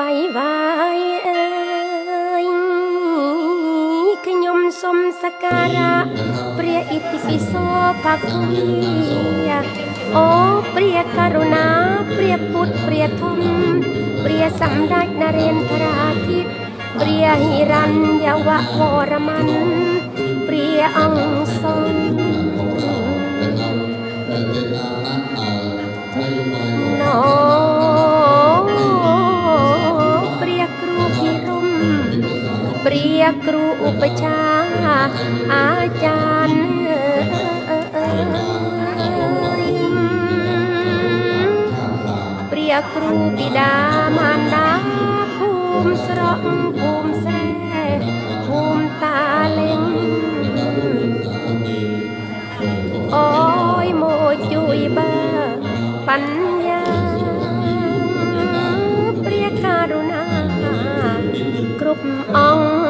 វាយវាយអើយខ្ញុំសូមសក្ការៈព្រះអិតិពិសោបកុមាអូព្រះករុណាព្រះពុទ្ធព្រះធម៌ព្រះសម្ដេចនរិនទ្រាធិតព្រះហិរញ្ញវៈវរម័នព្រះអង្គសំ គ្រូឧបចារ្យអាចារ្យព្រះគ្រូបិតាមន្តាភូមិស្រកភូមិស្រែភូមិតាលេងអូយមកជួយបើបញ្ញាព្រះករុណាគ្រប់អង្គ